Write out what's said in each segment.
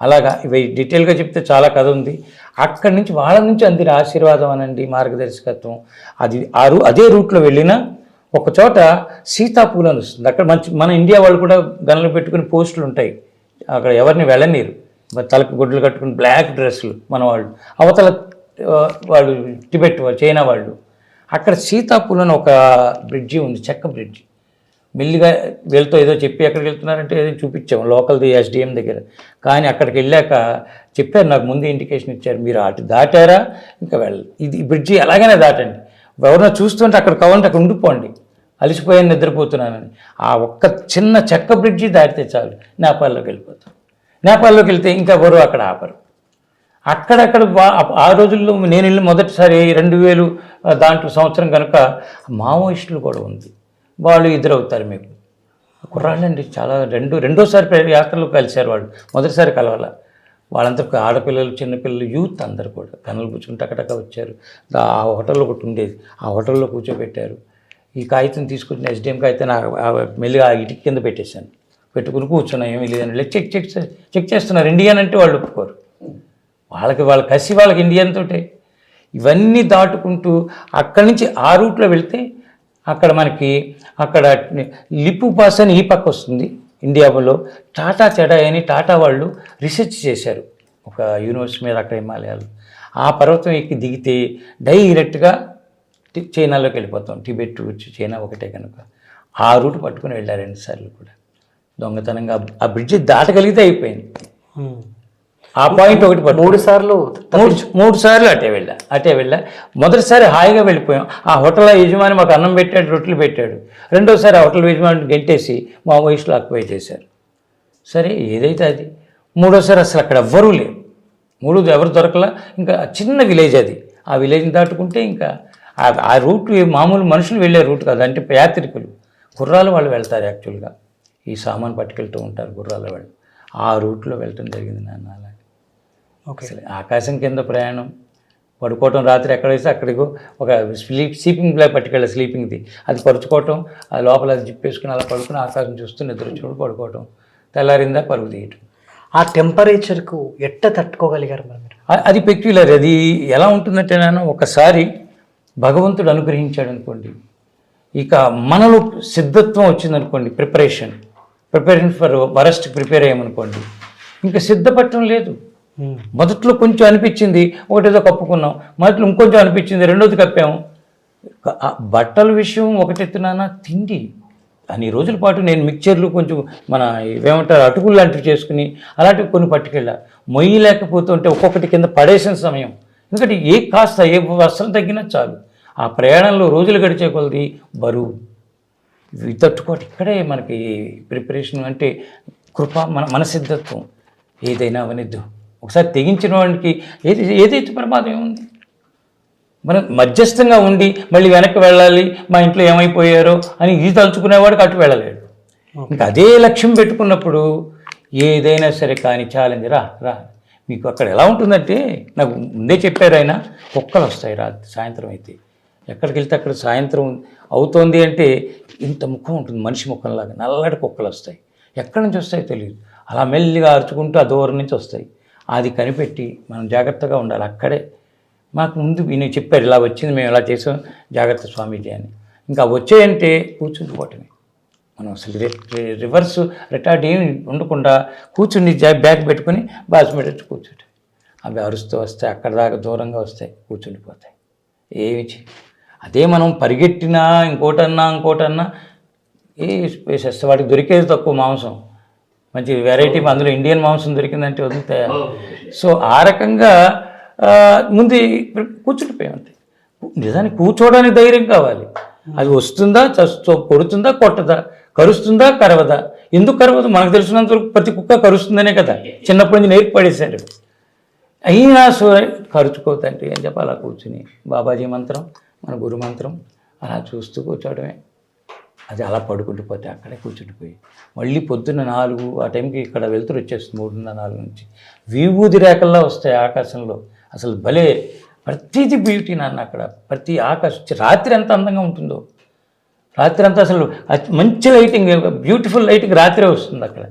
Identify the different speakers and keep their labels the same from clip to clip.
Speaker 1: అలాగా ఇవి డీటెయిల్గా చెప్తే చాలా కథ ఉంది. అక్కడి నుంచి వాళ్ళ నుంచి అందిన ఆశీర్వాదం అనండి మార్గదర్శకత్వం. అది ఆ రూ అదే రూట్లో వెళ్ళినా ఒక చోట సీతాపూల్ అని వస్తుంది. అక్కడ మంచి మన ఇండియా వాళ్ళు కూడా గనులు పెట్టుకుని పోస్టులు ఉంటాయి. అక్కడ ఎవరిని వెళ్ళనీరు. తలకు గుడ్లు కట్టుకుని బ్లాక్ డ్రెస్సులు మన వాళ్ళు. అవతల వాళ్ళు టిబెట్ వాళ్ళు చైనా వాళ్ళు. అక్కడ సీతాపూల్ అని ఒక బ్రిడ్జి ఉంది చెక్క బ్రిడ్జి. మెల్లిగా వీళ్ళతో ఏదో చెప్పి ఎక్కడికి వెళ్తున్నారంటే ఏదో చూపించాం లోకల్ది ఎస్డిఎం దగ్గర. కానీ అక్కడికి వెళ్ళాక చెప్పారు నాకు ముందు ఇండికేషన్ ఇచ్చారు మీరు అటు దాటారా? ఇంకా వెళ్ళాలి ఇది బ్రిడ్జి ఎలాగైనా దాటండి. ఎవరైనా చూస్తుంటే అక్కడ కావాలంటే అక్కడ ఉండిపోండి. అలసిపోయాను నిద్రపోతున్నానని. ఆ ఒక్క చిన్న చెక్క బ్రిడ్జి దాటితే చాలు. నేపాల్లోకి వెళ్ళిపోతాం. నేపాల్లోకి వెళ్తే ఇంకా ఎవరు అక్కడ ఆపరు. అక్కడక్కడ ఆ రోజుల్లో నేను వెళ్ళి మొదటిసారి రెండు వేలు దాంట్లో సంవత్సరం కనుక మావోయిస్టులు కూడా ఉంది. వాళ్ళు ఎదురవుతారు మీకు. కుర్రాళ్ళండి చాలా రెండు రెండోసారి యాత్రలో కలిశారు వాళ్ళు. మొదటిసారి కలవాల? వాళ్ళంతా ఆడపిల్లలు చిన్నపిల్లలు యూత్ అందరు కూడా. కన్నులు కూర్చుని టకటక వచ్చారు. ఆ హోటల్లో ఒకటి ఉండేది. ఆ హోటల్లో కూర్చోబెట్టారు. ఈ కాగితం తీసుకొచ్చిన ఎస్డిఎం కాగితం ఆ మెల్లిగా ఆ ఇటుక కింద పెట్టేశాను. పెట్టుకుని కూర్చున్నా ఏమీ లేదని చెక్ చెక్ చెక్ చేస్తున్నారు. ఇండియన్ అంటే వాళ్ళు ఒప్పుకోరు. వాళ్ళకి వాళ్ళ కసి వాళ్ళకి ఇండియన్ తోటే. ఇవన్నీ దాటుకుంటూ అక్కడి నుంచి ఆ రూట్లో వెళ్తే అక్కడ మనకి అక్కడ లిపు పాస్ అని ఈ పక్క వస్తుంది. ఇండియాలో టాటా చెడాయ్ అని టాటా వాళ్ళు రీసెర్చ్ చేశారు. ఒక యూనివర్సిటీ మీద అక్కడ హిమాలయాలు. ఆ పర్వతం ఎక్కి దిగితే డైరెక్ట్గా చైనాలోకి వెళ్ళిపోతాం. టిబెట్ వచ్చి చైనా ఒకటే కనుక. ఆ రూట్ పట్టుకుని వెళ్ళారు రెండుసార్లు కూడా. దొంగతనంగా ఆ బ్రిడ్జి దాటగలిగితే అయిపోయింది. ఆ పాయింట్ ఒకటి
Speaker 2: మూడు సార్లు
Speaker 1: మూడు సార్లు అటే వెళ్ళా అటే వెళ్ళా. మొదటిసారి హాయిగా వెళ్ళిపోయాం. ఆ హోటల్ యజమాని మాకు అన్నం పెట్టాడు రొట్టెలు పెట్టాడు. రెండోసారి ఆ హోటల్ యజమాని గెంటేసి మా వయసులో అక్వై చేశారు. సరే ఏదైతే అది? మూడోసారి అసలు అక్కడ ఎవ్వరూ లేరు. మూడు ఎవరు దొరకలా? ఇంకా చిన్న విలేజ్ అది. ఆ విలేజ్ని దాటుకుంటే ఇంకా ఆ- రూట్ మామూలు మనుషులు వెళ్ళే రూట్ కాదు. అంటే యాత్రికులు. గుర్రాలు వాళ్ళు వెళ్తారు యాక్చువల్గా. ఈ సామాన్ పట్టుకెళ్తూ ఉంటారు గుర్రాల వాళ్ళు. ఆ రూట్లో వెళ్ళటం జరిగింది నాన్న అలా అసలు ఆకాశం కింద ప్రయాణం. పడుకోవటం రాత్రి ఎక్కడ వేస్తే అక్కడికి ఒక స్లీప్ స్లీపింగ్ బ్లాక్ పట్టుకెళ్ళి స్లీపింగ్ది అది పరుచుకోవటం ఆ లోపల అది జిప్పేసుకుని అలా పడుకుని ఆకాశం చూస్తూ నిద్ర చూడు పడుకోవటం. తెల్లారిందా పరుగు తీయటం.
Speaker 2: ఆ టెంపరేచర్కు ఎట్ట తట్టుకోగలిగారు మరి
Speaker 1: అది పెక్యులర్ అది ఎలా ఉంటుందంటే నేను ఒకసారి భగవంతుడు అనుగ్రహించాడు అనుకోండి. ఇక మనలో సిద్ధత్వం వచ్చిందనుకోండి preparation preparation for worst prepare అయ్యామనుకోండి. ఇంకా సిద్ధపడటం లేదు. మొదట్లో కొంచెం అనిపించింది ఒకటేదో కప్పుకున్నాం. మొదట్లో ఇంకొంచెం అనిపించింది రెండోది కప్పాము బట్టల విషయం ఒకటెత్తునానా తిండి. అన్ని రోజుల పాటు నేను మిక్చర్లు కొంచెం మన ఏమంటారు అటుకులు లాంటివి చేసుకుని అలాంటివి కొన్ని పట్టుకెళ్ళా. మొయ్యి లేకపోతుంటే ఒక్కొక్కటి కింద పడేసిన సమయం. ఎందుకంటే ఏ కాస్త ఏ వస్త్రం తగ్గినా చాలు. ఆ ప్రయాణంలో రోజులు గడిచే కొలది బరువు. ఇవి తట్టుకోటి ఇక్కడే మనకి ప్రిపరేషన్ అంటే కృప మన మన సిద్ధత్వం ఏదైనా అవనిద్దు. ఒకసారి తెగించిన వాడికి ఏది ఏదైతే ప్రమాదం ఏముంది? మనం మధ్యస్థంగా ఉండి మళ్ళీ వెనక్కి వెళ్ళాలి మా ఇంట్లో ఏమైపోయారో అని ఇది తలుచుకునేవాడికి అటు వెళ్ళలేడు. ఇంకా అదే లక్ష్యం పెట్టుకున్నప్పుడు ఏదైనా సరే కానీ ఛాలెంజ్ రా రా. మీకు అక్కడ ఎలా ఉంటుందంటే నాకు ముందే చెప్పారు ఆయన కుక్కలు వస్తాయి రాత్రి సాయంత్రం అయితే. ఎక్కడికి వెళ్తే అక్కడ సాయంత్రం అవుతోంది అంటే ఇంత ముఖం ఉంటుంది మనిషి ముఖంలాగా నల్లటి కుక్కలు వస్తాయి. ఎక్కడి నుంచి వస్తాయో తెలియదు అలా మెల్లిగా అరుచుకుంటూ ఆ దూరం నుంచి వస్తాయి. అది కనిపెట్టి మనం జాగ్రత్తగా ఉండాలి. అక్కడే మాకు ముందు నేను చెప్పారు ఇలా వచ్చింది మేము ఇలా చేసాం జాగ్రత్త స్వామీజీ అని. ఇంకా వచ్చాయంటే కూర్చుండిపోవటమే మనం అసలు రివర్స్ రిటార్డ్ ఏమి ఉండకుండా కూర్చుని బ్యాగ్ పెట్టుకుని బాస్ పెట్టచ్చు కూర్చుంటే. అవి అరుస్తూ వస్తాయి అక్కడ దాకా దూరంగా వస్తాయి కూర్చుండిపోతాయి. ఏమి అదే మనం పరిగెట్టినా ఇంకోటన్నా ఇంకోటన్నా ఏ స్పేసెస్ వాటికి దొరికేది తక్కువ మాంసం. మంచి వెరైటీ అందులో ఇండియన్ మాంసం దొరికిందంటే వదులుతాయా సో ఆ రకంగా ముందు కూర్చుండిపోయాం అంతే. నిజానికి కూర్చోవడానికి ధైర్యం కావాలి. అది వస్తుందా చస్తో కొడుతుందా కొట్టదా కరుస్తుందా కరవదా? ఎందుకు కరవదు? మనకు తెలిసినంత వరకు ప్రతి కుక్క కరుస్తుందనే కదా. చిన్నప్పటి నుంచి నేర్పి పడేశారు. అయినా సో ఖర్చుకోతండి అని చెప్పి అలా కూర్చుని బాబాజీ మంత్రం మన గురు మంత్రం అలా చూస్తూ కూర్చోవడమే. అది అలా పడుకుండిపోతే అక్కడే కూర్చుండిపోయి మళ్ళీ పొద్దున్న నాలుగు ఆ టైంకి ఇక్కడ వెళ్తురు వచ్చేస్తుంది మూడున్నర నాలుగు నుంచి. విభూది రేఖల్లో వస్తాయి ఆకాశంలో. అసలు భలే ప్రతిది బ్యూటీ నాన్న అక్కడ. ప్రతి ఆకాశం రాత్రి ఎంత అందంగా ఉంటుందో. రాత్రి అంతా అసలు మంచి లైటింగ్ బ్యూటిఫుల్ లైటింగ్ రాత్రే వస్తుంది అక్కడ.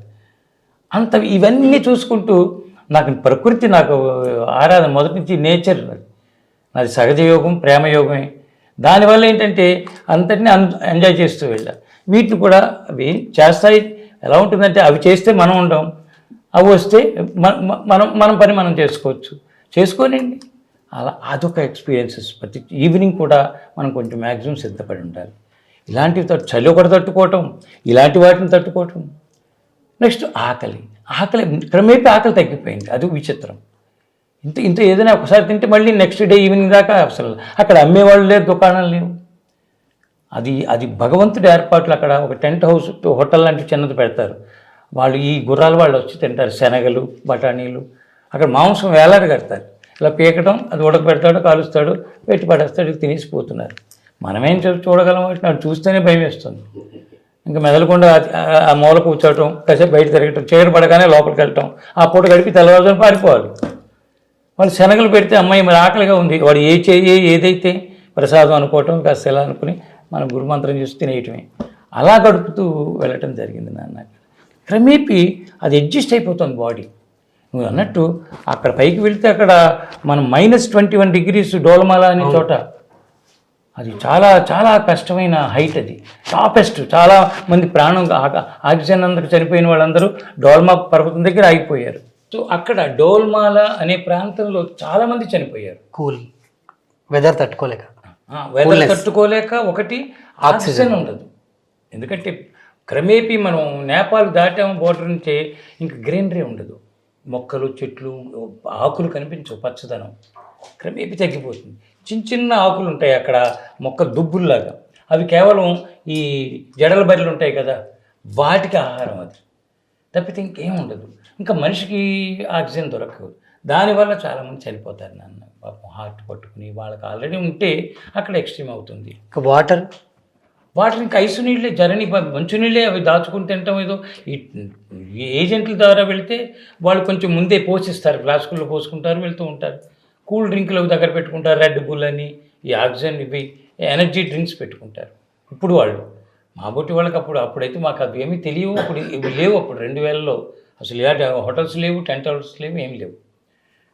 Speaker 1: అంత ఇవన్నీ చూసుకుంటూ నాకు ప్రకృతి నాకు ఆరాధన మొదటి నుంచి నేచర్ నాది నాది ప్రేమయోగమే. దానివల్ల ఏంటంటే అంతటిని ఎంజాయ్ చేస్తూ వెళ్ళా. వీటిని కూడా అవి చేస్తాయి. ఎలా ఉంటుందంటే అవి చేస్తే మనం ఉండం. అవి వస్తే మనం మనం పని మనం చేసుకోవచ్చు. చేసుకోనండి అలా అదొక ఎక్స్పీరియన్సెస్ ప్రతి ఈవినింగ్ కూడా మనం కొంచెం మ్యాక్సిమం సిద్ధపడి ఉండాలి. ఇలాంటివి తట్టు చలి ఒకటి తట్టుకోవటం. ఇలాంటి వాటిని తట్టుకోవటం. నెక్స్ట్ ఆకలి. ఆకలి క్రమేపీ ఆకలి తగ్గిపోయింది. అది విచిత్రం. ఇంత ఇంత ఏదైనా ఒకసారి తింటే మళ్ళీ నెక్స్ట్ డే ఈవినింగ్ దాకా అసలు అక్కడ అమ్మేవాళ్ళు లేరు దుకాణాలు లేవు. అది అది భగవంతుడి ఏర్పాట్లు అక్కడ ఒక టెంట్ హౌస్ హోటల్ లాంటి చిన్నది పెడతారు. వాళ్ళు ఈ గుర్రాలు వాళ్ళు వచ్చి తింటారు శనగలు బఠానీలు. అక్కడ మాంసం వేలాడు కడతారు. ఇలా పీకడం అది ఉడకబెడతాడు కాలుస్తాడు పెట్టి పడేస్తాడు తినేసిపోతున్నారు మనమేం చూడగలం వాటిని అది చూస్తేనే భయం వేస్తుంది. ఇంకా మెదలకుండా ఆ- మూల కూర్చోవటం కాసేపు బయట తిరగటం చీర పడగానే లోపలికి వెళ్ళటం ఆ పూట గడిపి తెల్లవారుజామున పారిపోవాలి. వాళ్ళు శనగలు పెడితే అమ్మాయి మరి ఆకలిగా ఉంది. వాడు ఏ చేయి ఏదైతే ప్రసాదం అనుకోవటం కాస్త ఎలా అనుకుని మనం గురుమంత్రం చూసి తినేయటమే. అలా గడుపుతూ వెళ్ళటం జరిగింది నాన్న. క్రమేపీ అది అడ్జస్ట్ అయిపోతుంది బాడీ. నువ్వు అన్నట్టు అక్కడ పైకి వెళ్తే అక్కడ మనం మైనస్ ట్వంటీ వన్ డిగ్రీస్ డోలమాల అనే చోట అది చాలా చాలా కష్టమైన హైట్ అది. టాపెస్ట్ చాలా మంది ప్రాణం ఆక్సిజన్ అందరికి చనిపోయిన వాళ్ళందరూ డోల్మా పర్వతం దగ్గర ఆగిపోయారు. సో అక్కడ డోల్మాల అనే ప్రాంతంలో చాలా మంది చనిపోయారు.
Speaker 2: కూల్. వెదర్ తట్టుకోలేక.
Speaker 1: వెదర్ తట్టుకోలేక ఒకటి ఆక్సిజన్ ఉండదు. ఎందుకంటే క్రమేపీ మనం నేపాల్ దాటాము బోర్డర్ నుంచే ఇంకా గ్రీనరీ ఉండదు. మొక్కలు చెట్లు ఆకులు కనిపించవు పచ్చదనం. క్రమేపీ తగ్గిపోతుంది. చిన్న చిన్న ఆకులు ఉంటాయి అక్కడ మొక్క దుబ్బుల్లాగా. అవి కేవలం ఈ జడల బర్రెలు ఉంటాయి కదా వాటికి ఆహారం అది. తప్పితే ఇంకేం ఉండదు. ఇంకా మనిషికి ఆక్సిజన్ దొరకదు. దానివల్ల చాలామంది చనిపోతారు నాన్న. పాపం హార్ట్ పట్టుకుని వాళ్ళకి ఆల్రెడీ ఉంటే అక్కడ ఎక్స్ట్రీమ్ అవుతుంది.
Speaker 2: ఇంకా వాటర్?
Speaker 1: వాటిని ఇంకా ఐసు నీళ్ళే జరని మంచు నీళ్ళే అవి దాచుకుని తినటం ఏదో ఈ ఏజెంట్ల ద్వారా వెళ్తే వాళ్ళు కొంచెం ముందే పోషిస్తారు. ఫ్లాస్కుల్లో పోసుకుంటారు వెళ్తూ ఉంటారు. కూల్ డ్రింకులు అవి దగ్గర పెట్టుకుంటారు. రెడ్ బుల్ అని ఈ ఆక్సిజన్ ఇవి ఎనర్జీ డ్రింక్స్ పెట్టుకుంటారు. ఇప్పుడు వాళ్ళు మా బొట్టి వాళ్ళకి అప్పుడు అప్పుడైతే మాకు అవి ఏమీ తెలియవు. అప్పుడు ఇవి లేవు అప్పుడు రెండు వేలలో. అసలు ఇలాంటి హోటల్స్ లేవు టెంట్ హౌస్ లేవు ఏం లేవు.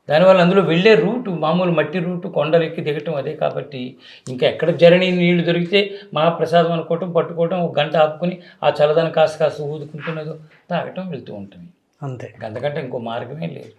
Speaker 1: దానివల్ల అందులో వెళ్ళే రూటు మామూలు మట్టి రూటు కొండలు ఎక్కి దిగటం అదే కాబట్టి ఇంకా ఎక్కడ జరణి నీళ్ళు దొరికితే మహాప్రసాదం అనుకోవటం పట్టుకోవటం ఒక గంట ఆపుకొని ఆ చల్లదనం కాస్త కాస్త ఊదుకుంటున్నదో తాగటం వెళ్తూ ఉంటుంది
Speaker 2: అంతే.
Speaker 1: అంతకంటే ఇంకో మార్గమే లేదు.